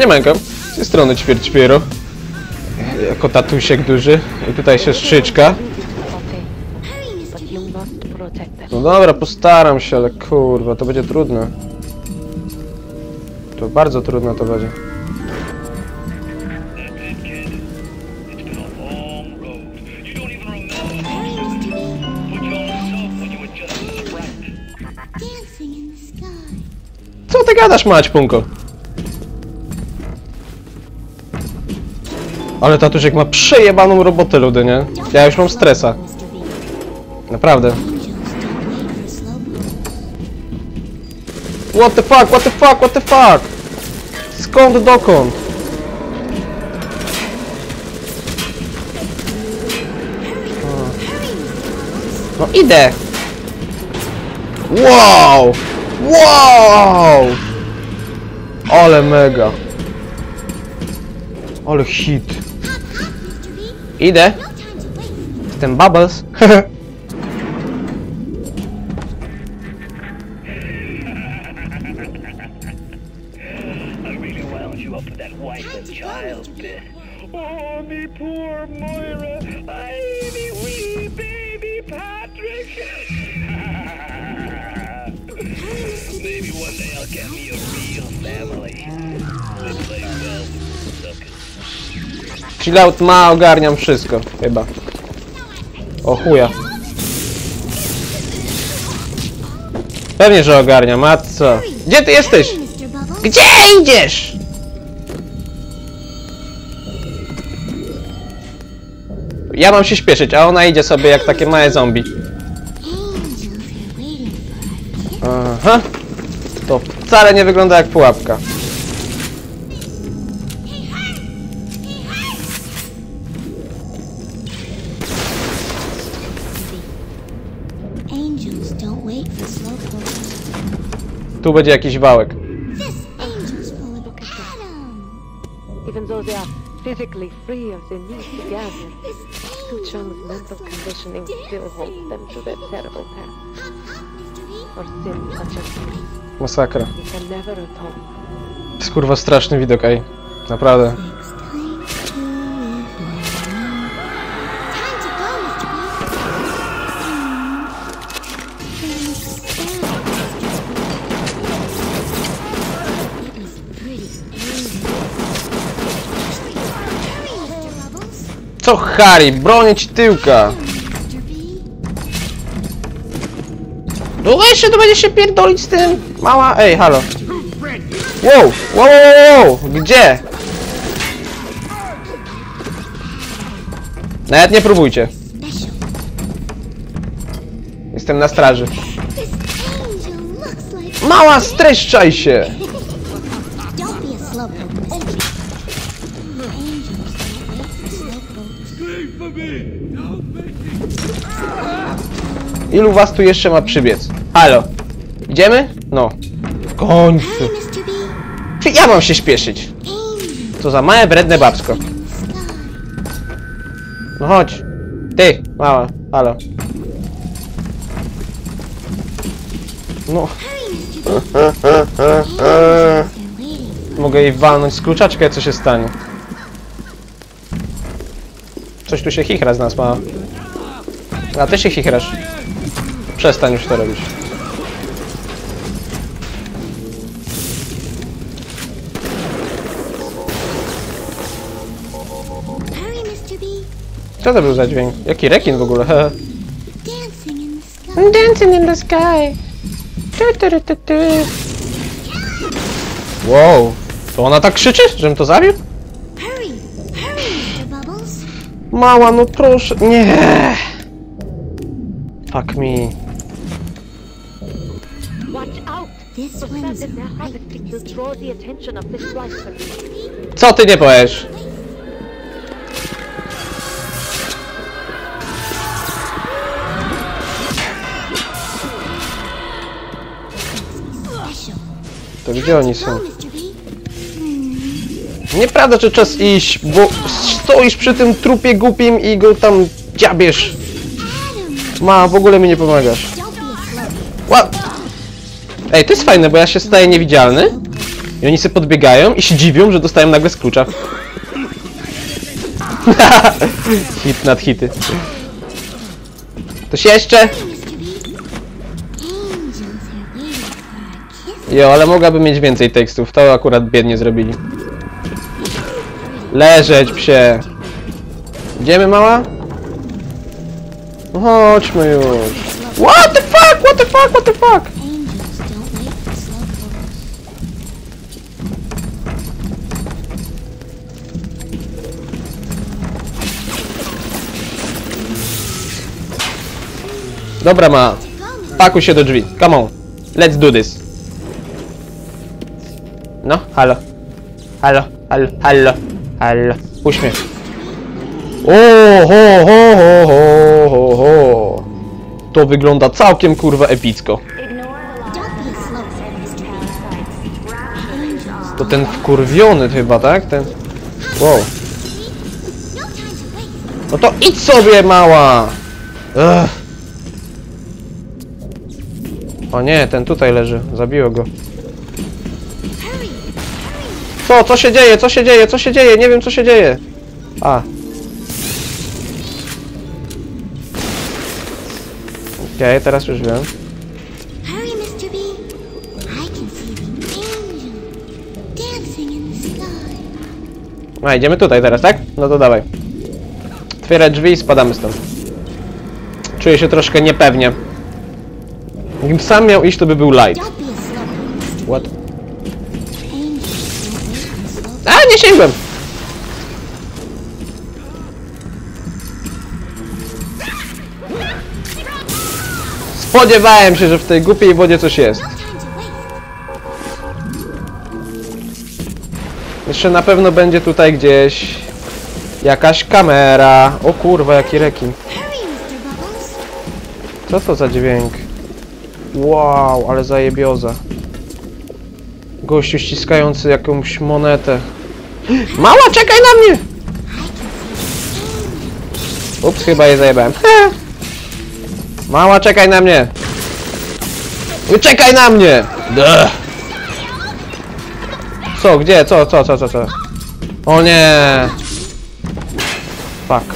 Siemanko, z tej strony ćwierćpiero. Jako tatusiek duży. I tutaj siostrzyczka. No dobra, postaram się, ale kurwa, to będzie trudne. To bardzo trudne to będzie. It's been a long Ale tatusiek ma przejebaną robotę, ludy, nie? Ja już mam stresa. Naprawdę. What the fuck, what the fuck, what the fuck? Skąd, dokąd? No idę! Wow! Wow! Ale mega. Ale hit. Idę. No. Jestem Bubbles. Chillout ma, ogarniam wszystko, chyba. O chuja. Pewnie, że ogarniam, a co? Gdzie ty jesteś? Gdzie idziesz? Ja mam się śpieszyć, a ona idzie sobie jak takie małe zombie. Aha. To wcale nie wygląda jak pułapka. Tu będzie jakiś wałek. Even though they are physically free of need to gather, This Su angel Chung's mental looks like conditioning still holds them to their terrible path. Hop, hop, Mr. B. Or sin such as this, Masakra. he can never atone. To jest kurwa straszny widok, ej. Naprawdę. Co Harry, bronić tyłka. Mr. B. Długo jeszcze tu będziesz się pierdolić z tym? Mała, ej, halo. Wow, wow, wow, wow, gdzie? Nawet nie próbujcie. Jestem na straży. Mała, streszczaj się! Ilu was tu jeszcze ma przybiec? Halo. Idziemy? No. W końcu. Czy ja mam się śpieszyć? Co za małe, wredne babsko. No chodź. Ty, mała, halo. No, mogę jej walnąć z kluczaczka, co się stanie. Coś tu się chichra z nas, mała. A ty się chichrasz. Przestań już to robić. Co to był za dźwięk? Jaki rekin w ogóle? Dancing in the sky. Tu, tu, tu. Wow. To ona tak krzyczy, żebym to zabił? Mała, no proszę. Nie. Fuck me. Watch out! This The gdzie oni są? Nieprawda, że czas iść, bo stoisz przy tym trupie głupim i go tam dziabiesz. Ma, w ogóle mi nie pomagasz. Don't be a slowpoke. What? Ej, to jest fajne, bo ja się staję niewidzialny. I oni sobie podbiegają i się dziwią, że dostają nagle z klucza. Hit nad hity. Ktoś jeszcze? Jo, ale mogłaby mieć więcej tekstów. To akurat biednie zrobili. Leżeć, psie. Idziemy, mała? No chodźmy już. What the fuck, what the fuck, what the fuck? Dobra, ma. Pakuj się do drzwi. Come on. Let's do this. No, halo. Halo, halo, halo, halo. Uśmiech. O, ho, ho, ho, ho, ho, ho. To wygląda całkiem kurwa epicko. To ten wkurwiony chyba, tak? Ten... Wow. No to idź sobie, mała! O nie, ten tutaj leży. Zabiło go. Co? Co się dzieje? Co się dzieje? Co się dzieje? Nie wiem, co się dzieje. A. Okej, teraz już wiem. A, idziemy tutaj teraz, tak? No to dawaj. Otwierać drzwi i spadamy stąd. Czuję się troszkę niepewnie. Gdybym sam miał iść, to by był light. What? A, nie sięgłem! Spodziewałem się, że w tej głupiej wodzie coś jest. Jeszcze na pewno będzie tutaj gdzieś jakaś kamera. O kurwa, jaki rekin. Co to za dźwięk? Wow, ale zajebioza. Gościu ściskający jakąś monetę. Mała, czekaj na mnie! Ups, chyba je zajebałem. Mała, czekaj na mnie! Czekaj na mnie! Duh. Co, gdzie? Co, co, co, co, co? O nie! Fuck.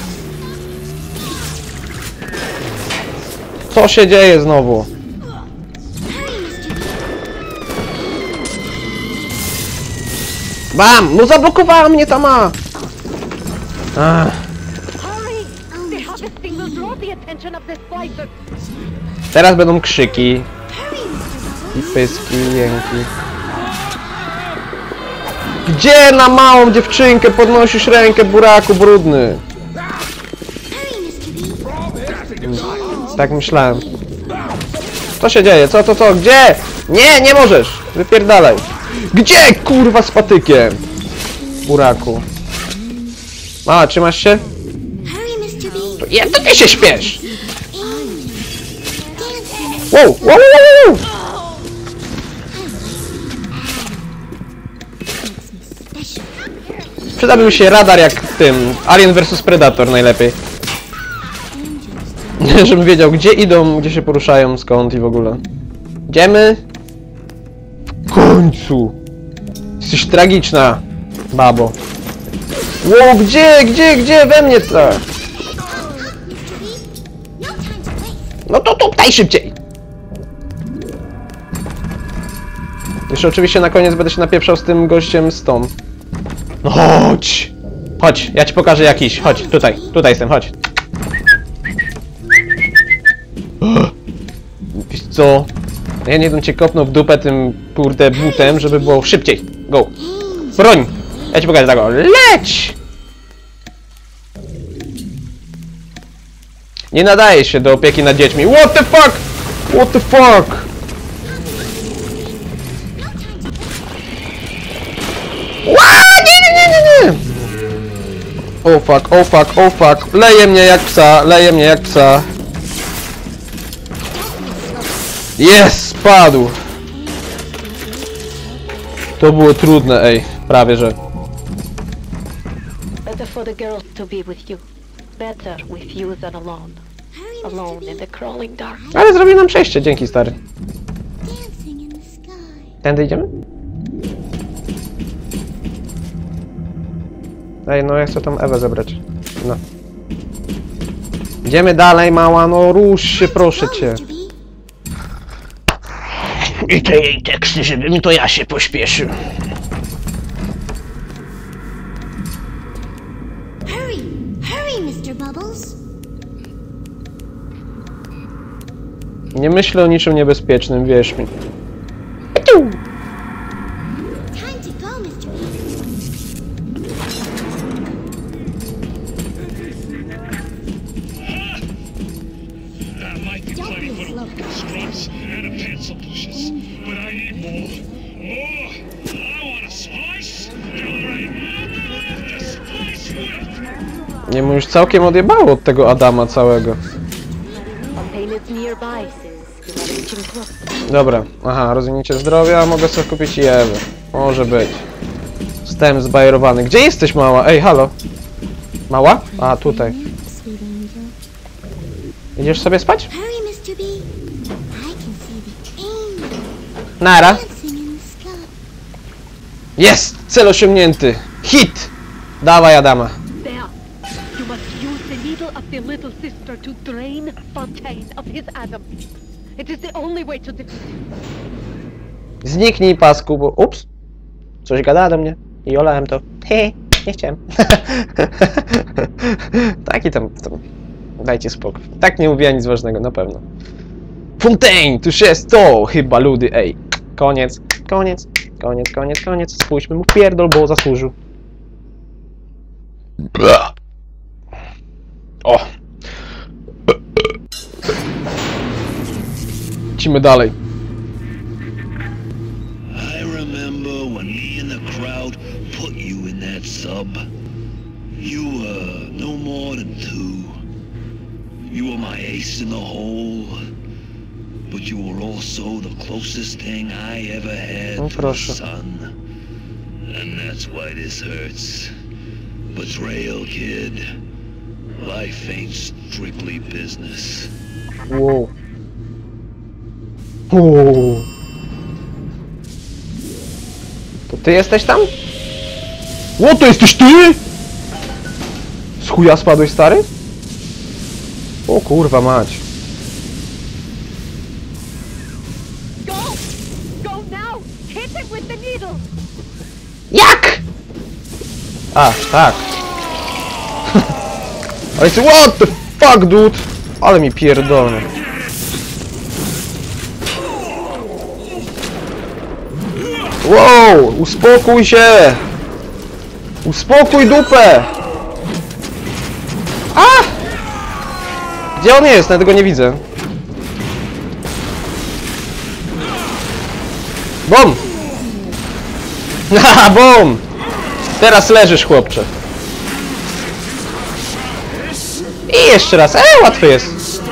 Co się dzieje znowu? Bam! No zablokowała mnie ta ma! Ach, teraz będą krzyki. I pyski, jęki. Gdzie na małą dziewczynkę podnosisz rękę, buraku brudny? Tak myślałem. Co się dzieje? Co, co, co? Gdzie? Nie, nie możesz! Wypierdalaj. Gdzie, kurwa, z patykiem? Buraku. Mała, trzymasz się? B. Ja, to ty się śpiesz! Wow, wow, wow, wow. Przydałby mi się radar jak w tym Alien vs Predator najlepiej. Żebym wiedział gdzie idą, gdzie się poruszają, skąd i w ogóle. Idziemy? Końcu! Jesteś tragiczna, babo. Wow, gdzie, gdzie, gdzie? We mnie waste. No to tutaj szybciej! Jeszcze oczywiście na koniec będę się napieprzał z tym gościem z tą. No chodź! Chodź, ja ci pokażę jakiś. Chodź, tutaj, tutaj jestem, chodź. Wiesz co? Ja nie wiem cię w dupę tym kurde butem, żeby było szybciej. Go! Broń! Ja ci pokażę tego. Leć! Nie nadaje się do opieki nad dziećmi. What the fuck? What the fuck? Nie! Oh fuck, oh fuck, oh fuck. Leje mnie jak psa, leje mnie jak psa. Jest, Padł. To było trudne, ej. Prawie, że. Better for the girls to be with you. Better with you than alone. Alone in the crawling dark. Ale zrobił nam przejście, dzięki stary. Tędy idziemy? Ej, no ja chcę tam Ewę zebrać. No. Idziemy dalej, mała, no rusz się, proszę cię. I te jej teksty, żebym to ja się pośpieszył. Hurry! Hurry, Mr. Bubbles! Nie myślę o niczym niebezpiecznym, wierz mi. Całkiem odjebało od tego Adama całego. Dobra, aha, rozwinięcie zdrowia, mogę sobie kupić i Ewę. Może być. Jestem zbajerowany. Gdzie jesteś, mała? Ej, halo. Mała? A, tutaj. Idziesz sobie spać? Nara. Jest! Cel osiągnięty. Hit! Dawaj, Adama. The little sister to drain Fontaine of his Adam. It is the only way to defeat him. Zniknij, pasku, bo... Ups! Coś gada do mnie. I olałem to. He, nie chciałem. Taki tam, tam... Dajcie spokój. Tak nie mówiła nic ważnego, na pewno. Fontaine, tuż jest to! Chyba ludy, ej. Koniec, koniec, koniec, koniec, koniec. Spójrzmy mu pierdol, bo zasłużył. O! Lecimy dalej. I remember when me and the crowd put you in that sub. You were no more than two. You were my ace in the hole. But you were also the closest thing I ever had Oh, to a proszę. son. And that's why this hurts. Betrayal, kid. Life ain't strictly business. Wow. Wow. To ty jesteś tam? Ło, to jesteś ty? Z chuja spadłeś, stary? O kurwa mać. Go! Go now! Hit it with the needle! Jak? A, tak. Ale ty, what the fuck, dude? Ale mi pierdolę. Wow, uspokój się! Uspokój dupę! A! Gdzie on jest? Nawet go nie widzę. Bom! Haha, bom! Teraz leżysz, chłopcze. I jeszcze raz. E, łatwy jest.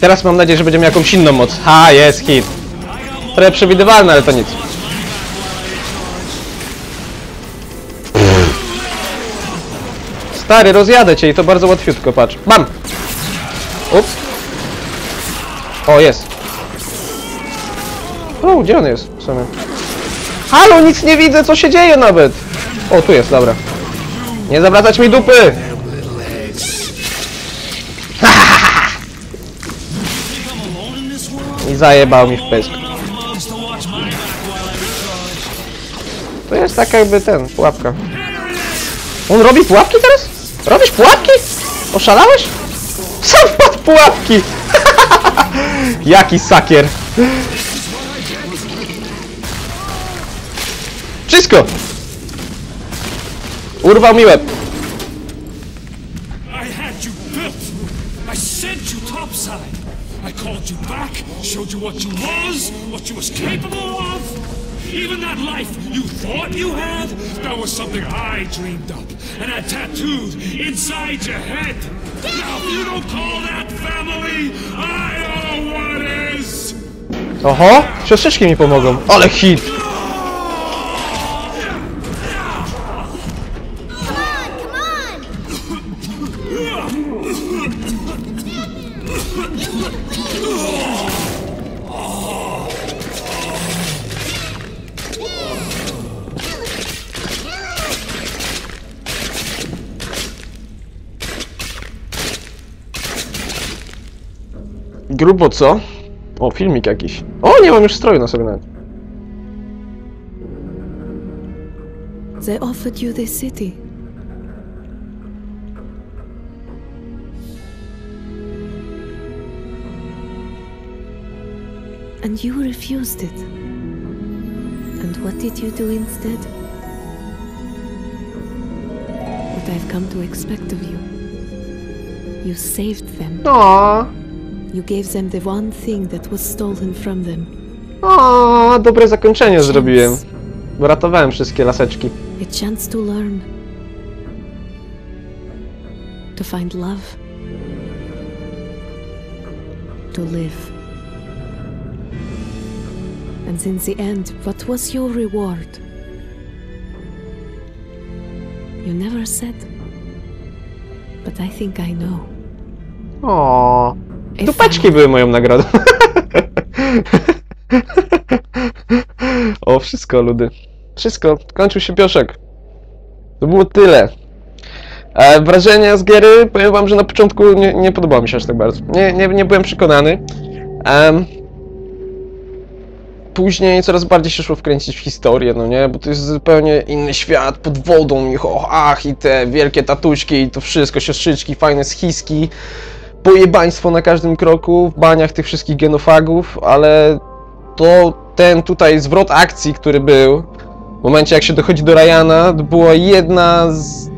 Teraz mam nadzieję, że będziemy jakąś inną moc. Ha, jest hit. Trochę przewidywalne, ale to nic. Stary, rozjadę cię i to bardzo łatwiutko, patrz. Mam! Ups. O, jest. O, gdzie on jest w sumie? Halo, nic nie widzę, co się dzieje nawet! O, tu jest, dobra. Nie zawracać mi dupy! I zajebał mi w pysk. To jest tak jakby ten, pułapka. On robi pułapki teraz? Robisz pułapki? Oszalałeś? Sam w pułapki! Jaki sakier! Wszystko! Urwał mi łeb. I had you built. I sent you topside. I called you back, showed you what you was, what you was capable of. Even that life you thought you had, that was something I dreamed up and I tattooed inside your head. Now, if you don't call that family, I know what is. Oho, siostrzyczki mi pomogą. Ale hit! Grubo co? O, filmik jakiś. O, nie mam już stroju na sobie nawet. They offered you this city. And you refused it. And what did you do instead? What I've come to expect of you. You saved them. O, You gave them the one thing that was stolen from them. o, dobre zakończenie zrobiłem. Uratowałem wszystkie laseczki. A chance to learn. To find love. To live. And in the end, what was your reward? You never said. But I think I know. O, A dupeczki były moją nagrodą. o, wszystko, ludy. Wszystko, kończył się pioszek. To było tyle. E, wrażenia z giery, powiem wam, że na początku nie, nie podobało mi się aż tak bardzo. Nie, nie, nie byłem przekonany. Później coraz bardziej się szło wkręcić w historię, no nie? Bo to jest zupełnie inny świat, pod wodą i ho, ach, i te wielkie tatuśki, i to wszystko, siostrzyczki, fajne schiski pojebaństwo na każdym kroku, w baniach tych wszystkich genofagów, ale to ten tutaj zwrot akcji, który był w momencie jak się dochodzi do Ryana, to była jedna z...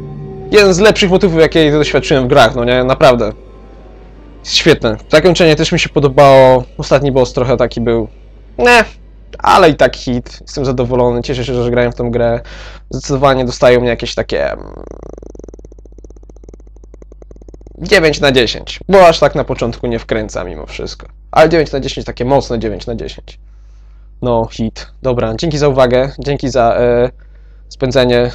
jeden z lepszych motywów, jakie doświadczyłem w grach, no nie, naprawdę. Jest świetne. Zakończenie też mi się podobało, ostatni boss trochę taki był, ne, ale i tak hit, jestem zadowolony, cieszę się, że grałem w tą grę. Zdecydowanie dostają mnie jakieś takie mm, 9 na 10, bo aż tak na początku nie wkręca mimo wszystko. Ale 9 na 10 takie mocne 9 na 10. No, hit. Dobra, dzięki za uwagę, dzięki za e, spędzenie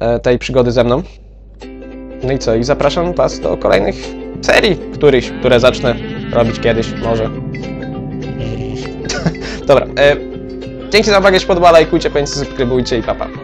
e, tej przygody ze mną. No i co, i zapraszam Was do kolejnych serii, których, które zacznę robić kiedyś, może. Dobra, e, dzięki za uwagę, jeśli podoba, lajkujcie, koniecznie subskrybujcie i papa. Pa.